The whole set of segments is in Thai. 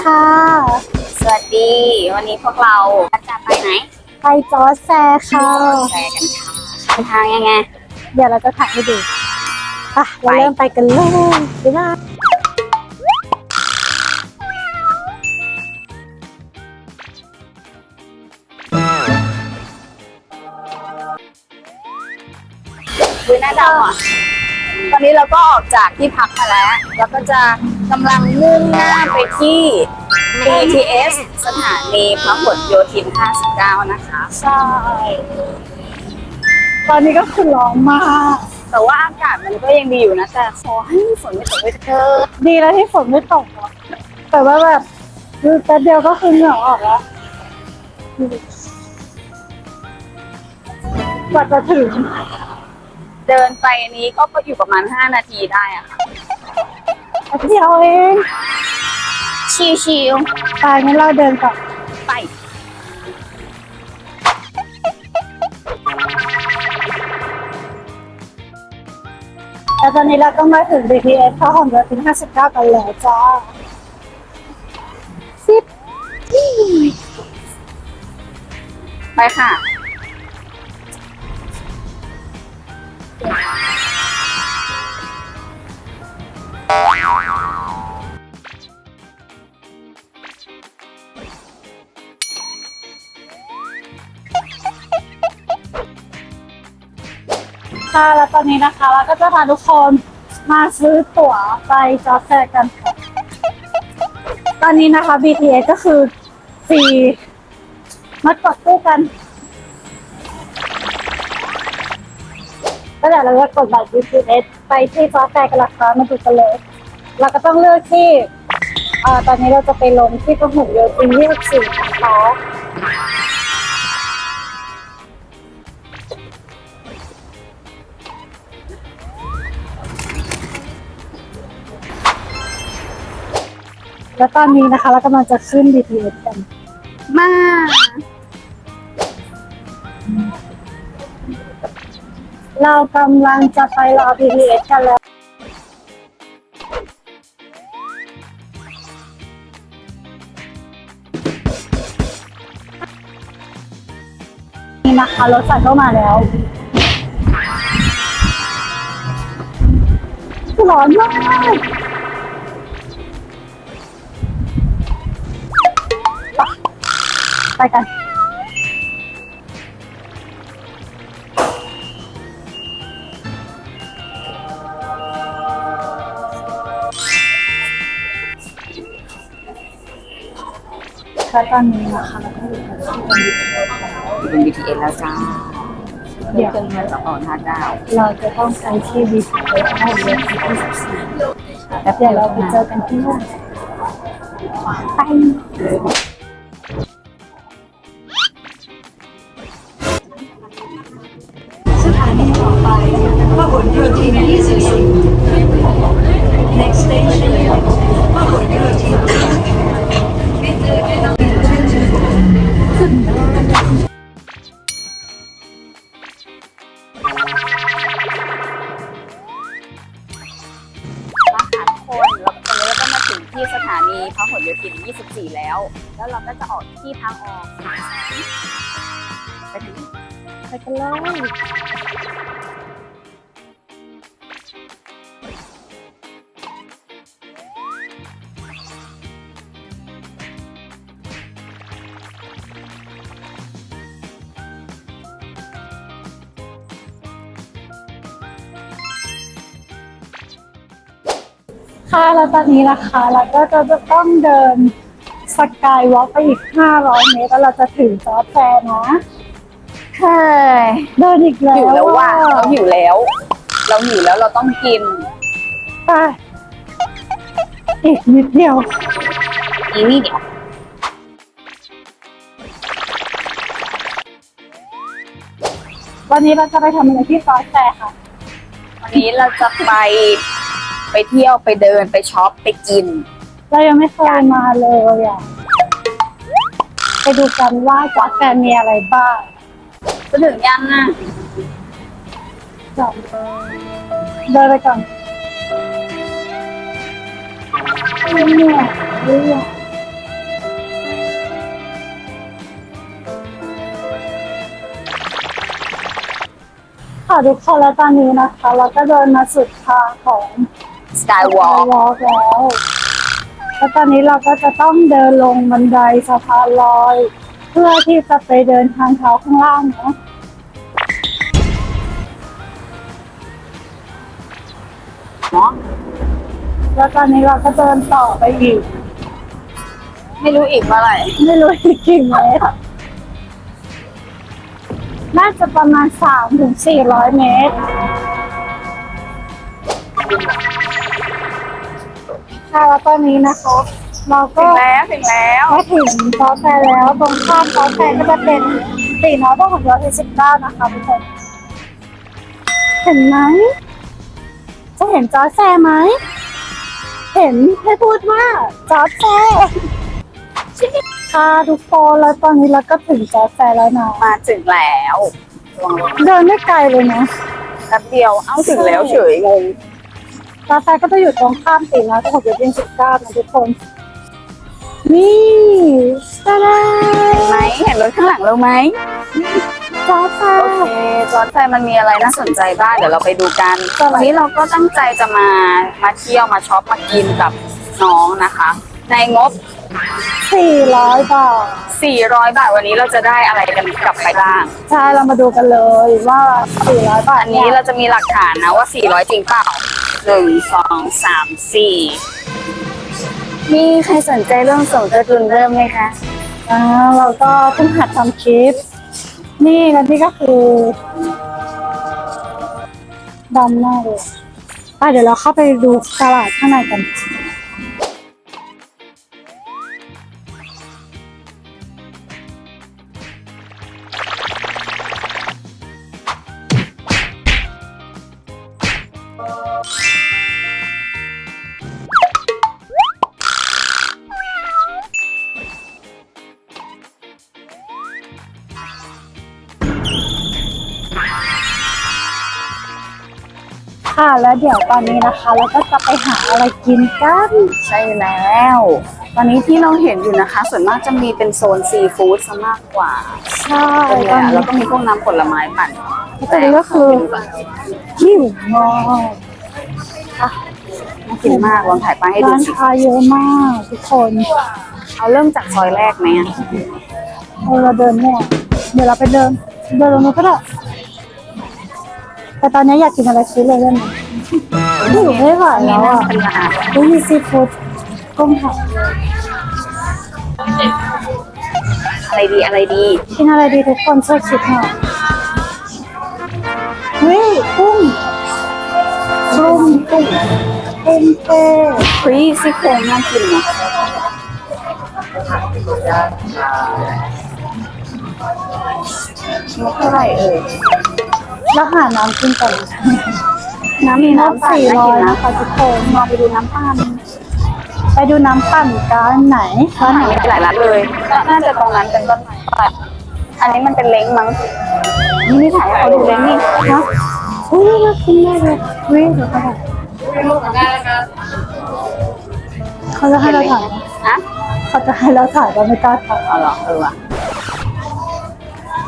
ค่ะ สวัสดี วันนี้พวกเราจะไปไหน ไปจอร์จแฟร์ค่ะแฟกันค่ะไปทางยังไง เดี๋ยวเราจะถ่ายให้ดูอะเราไปเริ่มไปกันเลยบ๊ายบายคุยหน้าดำอะตอนนี้เราก็ออกจากที่พักมาแล้ว แล้วก็จะ กำลังมุ่งหน้าไปที่ BTS สถานีพหลโยธิน 59 นะคะ ใช่ ตอนนี้ก็คือร้อนมาก แต่ว่าอากาศมันก็ยังดีอยู่นะ แต่ขอให้ฝนไม่ตกเลยเธอะดีแล้วที่ฝนไม่ตกอะแต่ว่าแบบคือแป๊บเดียวก็คือเหงื่อออกแล้วกว่าจะถึง เดินไปนี้ก็อยู่ประมาณ 5 นาทีได้อะค่ะแป๊บเดียวเอง ชิวไปงั้นเราเดินก่อนๆ ไป แล้วตอนนี้เราก็มาถึง BTS เข้าของเรือถึง59 กันแล้วจ้าสิบไปค่ะ ค่ะแล้วตอนนี้นะคะเราก็จะพาทุกคนมาซื้อตั๋วไปจอร์แฟกันค่ะตอนนี้นะคะ BTS ก็คือฟรีมากดตู้กันก็เดี๋ยวเราจะกดบัตร BTS ไปที่จอร์แฟกันราคามาดูกันเลย เราก็ต้องเลือกที่อ่อตอนนี้เราจะไปลงที่พหลโยธิน24นะคะ แล้วตอนนี้นะคะเรากำลังจะขึ้น BTS กัน มาเรากำลังจะไปรอ BTS กันแล้ว นี่นะคะรถไฟก็มาแล้วร้อนมาก ไปกัน แล้วตอนนี้นะคะเราก็อยู่กันที่เป็น BTS แล้วเป็น BTS แล้วจ้าเดี๋ยวเครื่องเงินสองห้าเก้าเราจะต้องไปที่ BTS ให้เรียนที่14แล้วเดี๋ยวเราไปเจอกันที่นู่นไป แล้วเราก็จะออกที่ทางออกไปถึงไปกันเลยค่ะแล้วตอนนี้นะคะเราก็จะต้องเดิน สกายวอล์กไปอีก 500 เมตร แล้วเราจะถึงจอร์จแฟร์นะเฮ้ยเดินอีกแล้วหิวแล้วว่ะเราหิวแล้ว เราหิวแล้วเราต้องกินไปอีกนิดเดียวอีนี่เดี๋ยววันนี้เราจะไปทำอะไรที่จอร์จแฟร์ค่ะ วันนี้เราจะไปไปเที่ยวไปเดินไปช็อปไปกิน เรายังไม่เคยมาเลยอะ ไปดูกันว่าก๊อตแฟนมีอะไรบ้างจะถึงยังอะจอดเดินไปก่อนเนี่ยเรื่อค่ะทุกคนแล้วตอนนี้นะคะ เราก็เดินมาสุดทางของ Skywalk แล้ว แล้วตอนนี้เราก็จะต้องเดินลงบันไดสะพานลอย เพื่อที่จะไปเดินทางเท้าข้างล่างนะเนาะแล้วตอนนี้เราก็เดินต่อไปอีก ไม่รู้อีกเมื่อไหร่ไม่รู้อีกกี่เมตรน่าจะประมาณสามถึงสี่ร้อยเมตร ค่ะแล้วตอนนี้นะคะ เราก็ถึงแล้วถึงแล้วมาถึงซอสแฟร์แล้วตรงข้ามซอสแฟร์ก็จะเป็นตีน้อยพหลโยธินสิบเก้านะคะทุกคนเห็นไหมจะเห็นจอร์จแฟร์ไหมเห็นให้พูดว่าจอร์จแฟร์ค่ะทุกคนแล้วตอนนี้เราก็ถึงจอร์จแฟร์แล้วนะมาถึงแล้วระวังรถเดินไม่ไกลเลยนะแป๊บเดียวเอ้าถึงแล้วเฉยงง จอร์จแฟร์ก็จะอยู่ตรงข้ามตีน้อยพหลโยธินสิบเก้านะทุกคน นี่ตาดาเห็นไหมเห็นรถข้างหลังเราไหมจอร์จแฟโอร์เคจอร์ดแฟร์มันมีอะไรน่าสนใจบ้างเดี๋ยวเราไปดูกันสวัสดีวันนี้เราก็ตั้งใจจะมามาเที่ยวมาช็อปมากินกับน้องนะคะ ในงบสี่ร้อยบาท 400 บาทวันนี้เราจะได้อะไรกันกลับไปบ้าง ใช่ เรามาดูกันเลยว่า 400 บาทอันนี้เราจะมีหลักฐานนะว่า 400 จริงเปล่า หนึ่งสองสามสี่มีใครสนใจเรื่องส่งการะตุนเริ่มไหมคะอ่าเราก็เพิ่งหัดทำคลิป นี่กันที่ก็คือดำมากเลยไปเดี๋ยวเราเข้าไปดูตลาดข้างในกัน ค่ะ แล้วเดี๋ยวตอนนี้นะคะ เราก็จะไปหาอะไรกินกัน ใช่แล้ว ตอนนี้ที่เราเห็นอยู่นะคะ ส่วนมากจะมีเป็นโซนซีฟู้ดซะมากกว่า ใช่ตรงตอเนี้นยนี้แล้วก็มีพวกน้ำผลไม้ปั่นตอนนี้ก็คือหิวมากน่ากินมากลองถ่ายไปให้ดูร้านสิค้าเยอะมากทุกคนเอาเริ่มจากซอยแรกไหมอะเออเราเดินเนี่ยเดี๋ยวเราไปเดินเดินตรงนู้นก็ได้ แต่ตอนนี้อยากกินอะไรซื้อเลยได้ไหมไม่อยู่ไม่ไหวอันแล้นี้วน่าอะเป็นร้านเฮ้ยมีซีฟู้ดกุ้งผัดอะไรดีอะไรดีกินอะไรดีทุกคนช่วยคิดหน่อยเฮ้ยกุ้งกุ้งกุ้งกุ้งเต้เฮ้ยซี่โครงน่ากินนะงบเท่าไหร่เอ่ย แล้วหาน้ำกินก่อนน้ำมีงบน้ำปั่นสี่น่าร้อกิยนนะนะคะทุกคนลองไปดูน้ำปั่นไปดูน้ำปั่นกันไหนร้านไหนมีหลายร้านเลย น่าจะตรงนั้นเป็นต้นไม้ปั่นอันนี้มันเป็นเล้งมั้งนี่นี่ถ่ายให้เขาดูเล้งนี่ฮะอุ้ยน่ากินมากเลยเฮ้ยเดี๋ยวก่อนเขาจะให้เราถ่ายไหมฮะเขาจะให้เราถ่ายเราไม่กล้าถ่ายเอาเหรอเออว่ะ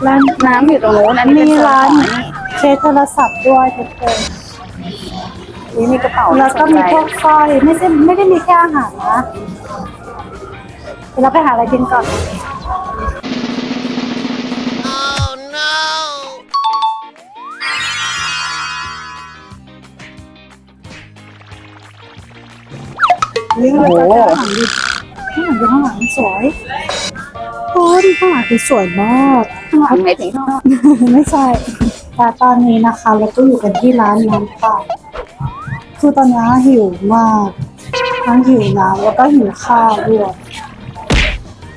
ร้านน้ำอยู่ตรงนู้นอันนี้เป็นมีโซนร้านของนี่เค สโทรศัพท์ด้วยทุกคนนี่มีกระเป๋าแล้วก็มีน่าพสวนกใจสร้อยไม่ใช่ไม่ได้มีแค่อาหารนะเดี๋ยวเราไปหาอะไรกินก่อนโอ้โหข้างหลังดูข้างหลังสวยโอ้ยข้างหลังคือสวยมากข้างหลังไหนถึงข้างหลังไม่ใช่ แต่ตอนนี้นะคะเราก็อยู่กันที่ร้านน้ำปั่นคือตอนนี้หิวมากทั้งหิวน้ำแล้วก็หิวข้าวด้วย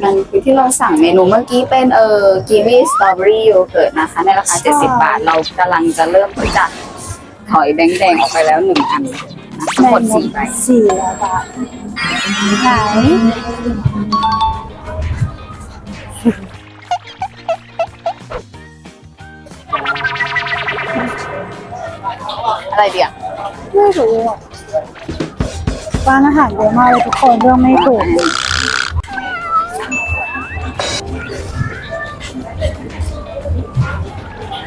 มันคือที่เราสั่งเมนูเมื่อกี้เป็นเออกีวีสตรอเบอรี่โยเกิร์ตนะคะ ในราคา 70 บาท เรากำลังจะเริ่มที่จะถอยแบงค์แดงออกไปแล้วหนึ่งอันนะทั้งหมดสี่ใบสี่ร้อยบาทไหน อะไรเดียวไม่รู้อะร้านอาหารเยอะมากเลยทุกคนเรื่องไม่ถูก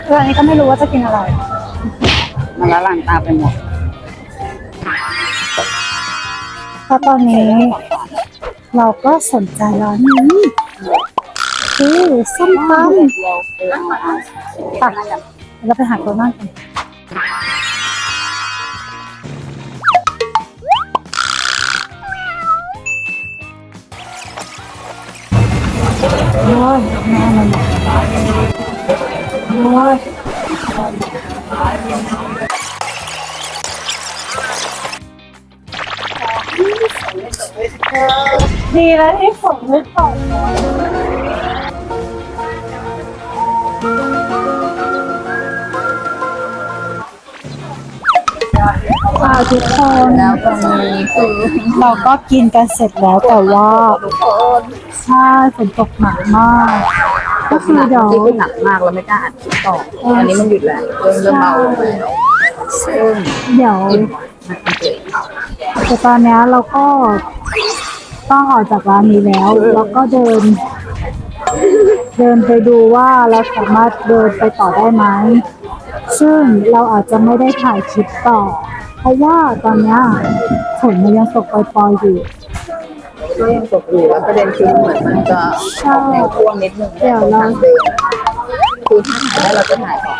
เรื่องนี้ก็ไม่รู้ว่าจะกินอะไรมันละลานตาไปหมดก็ตอนนี้ เราก็สนใจร้านนี้คือส้มตำเดียวคือตักเราไปหาตัวนั่งกัน โอ้ยแม่มันโอ้ยดีแล้วที่ฝนไม่ตก ค่ะทุกคนแล้วตรงนี้คือเราก็กินกันเสร็จแล้วแต่ว่าทุกคนใช่ฝนตกหนักมาก ก็คือเดี๋ยวที่หนักมากแล้วไม่กล้าอัดคลิปต่ออันนี้มันหยุดแล้วเริ่มเริ่มเบาลงแล้วซึ่งเดี๋ยวแต่ตอนนี้เราก็ต้องออกจากร้านนี้แล้ว แล้วก็เดิน เดินไปดูว่าเราสามารถเดินไปต่อได้ไหมซึ่งเราอาจจะไม่ได้ถ่ายคลิปต่อ เพราะว่าตอนเนี้ยฝนมันยังตกปล่อยๆอยู่ก็ยังตกอยู่แล้วประเด็นคือเหมือนมันจะใช่แนวท่วมนิดนึงเดี๋ยวเราทางเดินคือถ้าถ่ายได้เราจะถ่ายต่อ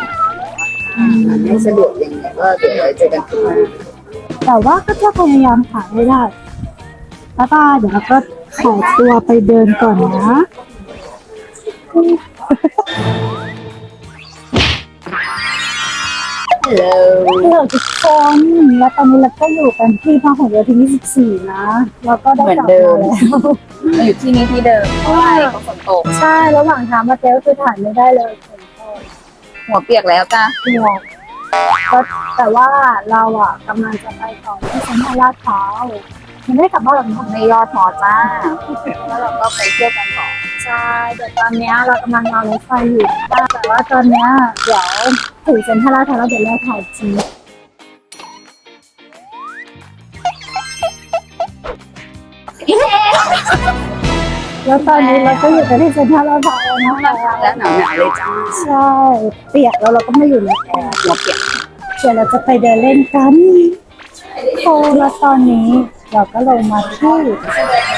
ไม่สะดวกยังไงก็เดี๋ยวไว้เจอกันที่หน้าแต่ว่าก็จะพยายามถ่ายให้ได้แล้วก็เดี๋ยวเราก็ขอตัวไปเดินก่อนนะ ฮัลโหลเพื่อทุกคนแล้วตอนนี้เราก็อยู่กันที่พหลโยธิน24 นะแล้วก็ได้กลับมาแล้ว มาอยู่ที่นี่ที่เดิมเพราะว่าเขาฝนตกใช่ระหว่างทางมาเต้คือถ่ายไม่ได้เลยฝนตกหัวเปียกแล้วจ้าเปียกก็แต่ว่าเราอะกำลังจะไปต่อที่เซ็นทรัลลาดพร้าวยังไม่ได้กลับบ้านหรอกนะในยอดหอจ้าแล้วเราก็ไปเที่ยวกันต่อ ใช่แต่ตอนเนี้ยเรากำลังรอรถไฟอยู่แต่ว่าตอนเนี้ยเดี๋ยวถึงเซ็นทรัลลาดพร้าวแล้วเดี๋ยวเราถ่ายจริงแล้วตอนนี้เราก็อยู่กันที่เซ็นทรัลลาดพร้าวนะคะแล้วหนาวหนาวๆเลยจ้าใช่เปียกแล้วเราก็ไม่อยู่ในแอร์หัวเปียกเดี๋ยวเราจะไปเดินเล่นกันโคแล้วตอนนี้เราก็ลงมาที่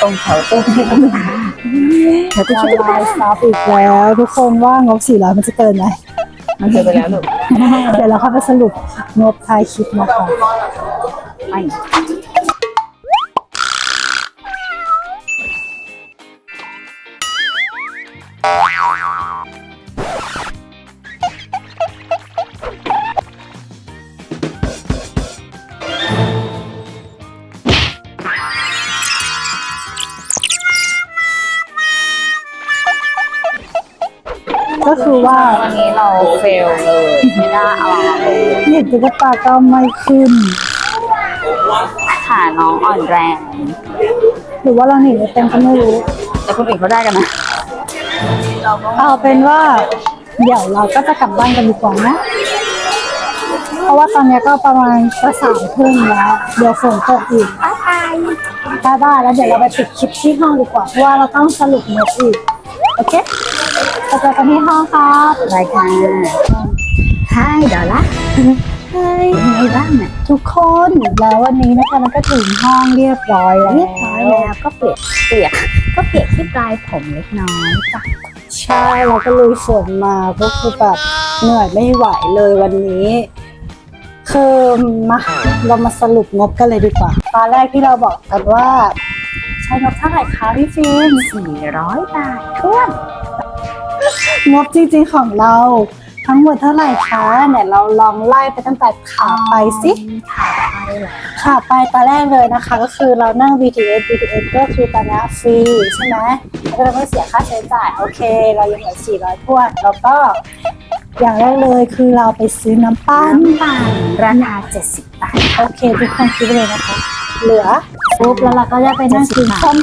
ตรงแถวตู้ที่ต้องมาเดี๋ยวจะคิดไลฟ์สตาฟอีกแล้ว ทุกคนว่างบ400มันจะเกินไหมมันเจอไปแล้วลูกเดี๋ยวเราเข้าไปสรุปงบท้ายคลิปนะคะไป ว่าวันนี้เราเฟลเลยไม่ได้เอามาลงหยิบตุ๊กตาก็ไม่ขึ้น ขาน้องอ่อนแรง หรือว่าเราหนีไม่เป็นก็ไม่รู้ แต่คนอื่นเขาได้กันนะเอาเป็นว่า เดี๋ยวเราก็จะกลับบ้านกันดีกว่านะ เพราะว่าตอนนี้ก็ประมาณจะสามทุ่มแล้ว เดี๋ยวฝนตกอีกบ๊ายบายบ๊ายบายแล้วเดี๋ยวเราไปปิดคลิปที่ห้องดีกว่า เพราะว่าเราต้องสรุปงบอีก โอเค เราเจอกันที่ห้องครับรายการใช่เดี๋ยวละเฮ้ยยังไงบ้างเนี่ยทุกคนแล้ววันนี้นะคะมันก็ถึงห้องเรียบร้อยแล้วเรียบร้อยแล้วก็เปียกเปียกก็เปียกที่ปลายผมเล็กน้อยจ้ะใช่เราก็ลุยฝนมาก็คือแบบเหนื่อยไม่ไหวเลยวันนี้คือมาเรามาสรุปงบกันเลยดีกว่าตอนแรกที่เราบอกกันว่า ใช้งบเท่าไหร่คะพี่ฟิล์มสี่ร้อยบาทท่วน งบจริงๆของเรา ทั้งหมดเท่าไหร่คะเนี่ยเราลองไล่ไปตั้งแต่ขาไปสิขาไปเหรอขาไปตอนแรกเลยนะคะ ก็คือเรานั่ง BTS BTS ก็คือตอนนี้ฟรีใช่ไหมแล้วก็เราไม่เสียค่าใช้จ่ายโอเค เรายังเหลือ400ทั่วนแล้วก็อย่างแรกเลยคือเราไปซื้อน้ำปั้นน้ำปั่นราคาเจ็ดสิบบาทโอเคทุกคนคิดเลยนะคะ เหลือปุ๊บแล้วเราก็จะไปนั่งกินส้ม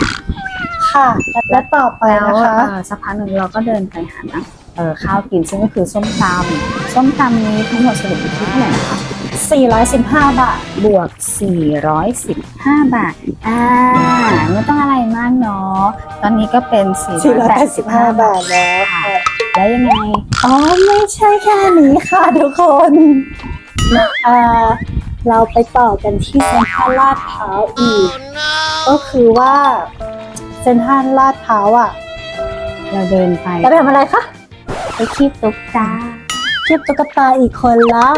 ค่ะ และต่อไปแล้วนะคะเออสักพักหนึ่งเราก็เดินไปหานะเออข้าวกินซึ่งก็คือส้มตำส้มตำนี้ทั้งหมดสรุปอยู่ที่เท่าไหร่นะคะ 415 บาท บวก 415 บาท อ่า ไม่ต้องอะไรมากเนาะ ตอนนี้ก็เป็น 485บาทแล้วค่ะ แล้วยังไง อ๋อ ไม่ใช่แค่นี้ค่ะทุกคนเอ่อเราไปต่อกันที่เซ็นทรัลลาดพร้าวอีก ก็คือว่า เซ็นทรัลลาดพร้าวอะ เราเดินไปเราไปทำอะไรคะ ไปที่ตุ๊กตาเทียบตุ๊กตาอีกคนละ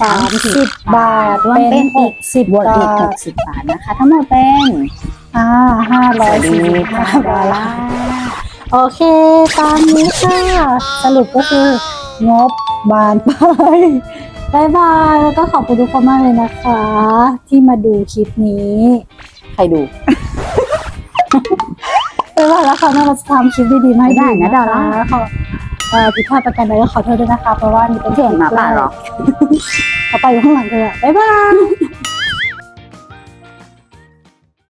สามสิบบาทรวมเป็นหกสิบบวกอีกบาหทกสิบบาทนะคะ ทั้งหมดเป็นอ่าห้าร้อยสี่สิบค่ะห้าบาทโอเค ตามนี้ค่ะ สรุปก็คืองบบานไปบายบาย แล้วก็ขอบคุณทุกคนมากเลยนะคะ ที่มาดูคลิปนี้ ใครดู บายบายแล้วค่ะแม่เราจะทำคลิปดีๆมาให้ได้นะคดาราขอเอ่อผิดพลาดประการใดก็ขอโทษด้วยนะคะ เพราะว่านี่เป็นเสียงหมาป่าเหรอเขาไปอยู่ข้างหลังเลยอะบ๊ายบาย